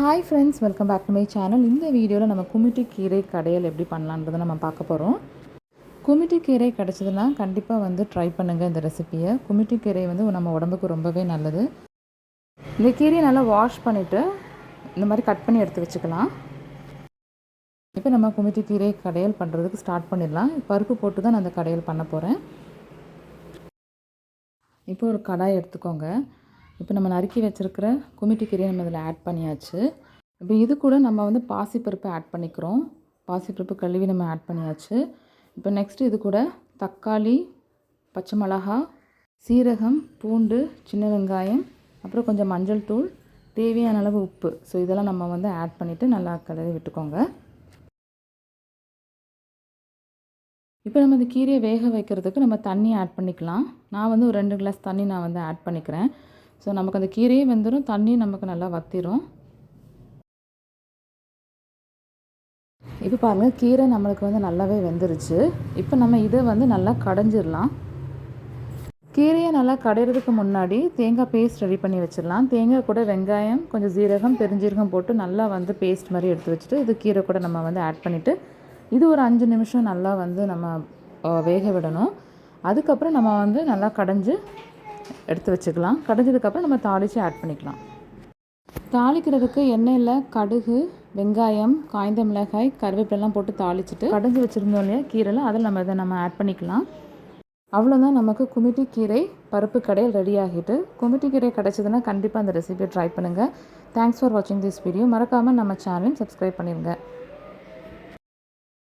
Hi friends welcome back to my channel இந்த வீடியோவில் நம்ம குமிட்டி கீரை கடையல் எப்படி பண்ணலான்றதை நம்ம பார்க்க போகிறோம் குமிட்டி கீரை கிடச்சதுன்னா கண்டிப்பாக வந்து ட்ரை பண்ணுங்கள் இந்த ரெசிப்பியை குமிட்டி கீரை வந்து நம்ம உடம்புக்கு ரொம்பவே நல்லது. இந்த கீரையை நல்லா வாஷ் பண்ணிவிட்டு இந்த மாதிரி கட் பண்ணி எடுத்து வச்சுக்கலாம். இப்போ நம்ம குமிட்டி கீரை கடையல் பண்ணுறதுக்கு ஸ்டார்ட் பண்ணிடலாம். பருப்பு போட்டு தான் நான் அந்த கடையல் பண்ண போகிறேன் இப்போ ஒரு கடாய் எடுத்துக்கோங்க. இப்போ நம்ம நறுக்கி வச்சுருக்கிற குமிட்டி கீரையை நம்ம இதில் ஆட் பண்ணியாச்சு. இப்போ இது கூட நம்ம வந்து பாசிப்பருப்பு ஆட் பண்ணிக்கிறோம். பாசிப்பருப்பு கழுவி நம்ம ஆட் பண்ணியாச்சு. இப்போ நெக்ஸ்ட்டு இது கூட தக்காளி பச்சை மிளகா சீரகம் பூண்டு சின்ன வெங்காயம் அப்புறம் கொஞ்சம் மஞ்சள் தூள் தேவையான அளவு உப்பு. ஸோ இதெல்லாம் நம்ம வந்து ஆட் பண்ணிவிட்டு நல்லா கலரி விட்டுக்கோங்க. இப்போ நம்ம இந்த கீரையை வேக வைக்கிறதுக்கு நம்ம தண்ணி ஆட் பண்ணிக்கலாம். நான் வந்து ஒரு ரெண்டு கிளாஸ் தண்ணி நான் வந்து ஆட் பண்ணிக்கிறேன். ஸோ நமக்கு அந்த கீரையே வெந்துடும் தண்ணி நமக்கு நல்லா வத்திரும். இப்போ பாருங்கள் கீரை நம்மளுக்கு வந்து நல்லாவே வெந்துருச்சு. இப்போ நம்ம இதை வந்து நல்லா கடைஞ்சிடலாம். கீரையை நல்லா கடையிறதுக்கு முன்னாடி தேங்காய் பேஸ்ட் ரெடி பண்ணி வச்சிடலாம். தேங்காய் கூட வெங்காயம் கொஞ்சம் ஜீரகம் பெருஞ்சீரகம் போட்டு நல்லா வந்து பேஸ்ட் மாதிரி எடுத்து வச்சுட்டு இது கீரை கூட நம்ம வந்து ஆட் பண்ணிவிட்டு இது ஒரு அஞ்சு நிமிஷம் நல்லா வந்து நம்ம வேக விடணும். அதுக்கப்புறம் நம்ம வந்து நல்லா கடைஞ்சி எடுத்து வச்சுக்கலாம். கடைஞ்சதுக்கப்புறம் நம்ம தாளித்து ஆட் பண்ணிக்கலாம். தாளிக்கிறதுக்கு எண்ணெயில் கடுகு வெங்காயம் காய்ந்த மிளகாய் கருவேப்பிலாம் போட்டு தாளிச்சிட்டு கடைஞ்சி வச்சுருந்தோம் இல்லையா கீரையில் அதில் நம்ம இதை நம்ம ஆட் பண்ணிக்கலாம். அவ்வளோதான் நமக்கு குமிட்டி கீரை பருப்பு கடையில் ரெடி ஆகிட்டு. குமிட்டி கீரை கிடச்சதுன்னா கண்டிப்பாக அந்த ரெசிபியை ட்ரை பண்ணுங்கள் தேங்க்ஸ் ஃபார் வாட்சிங் திஸ் வீடியோ மறக்காமல் நம்ம சேனலையும் சப்ஸ்கிரைப் பண்ணிடுங்க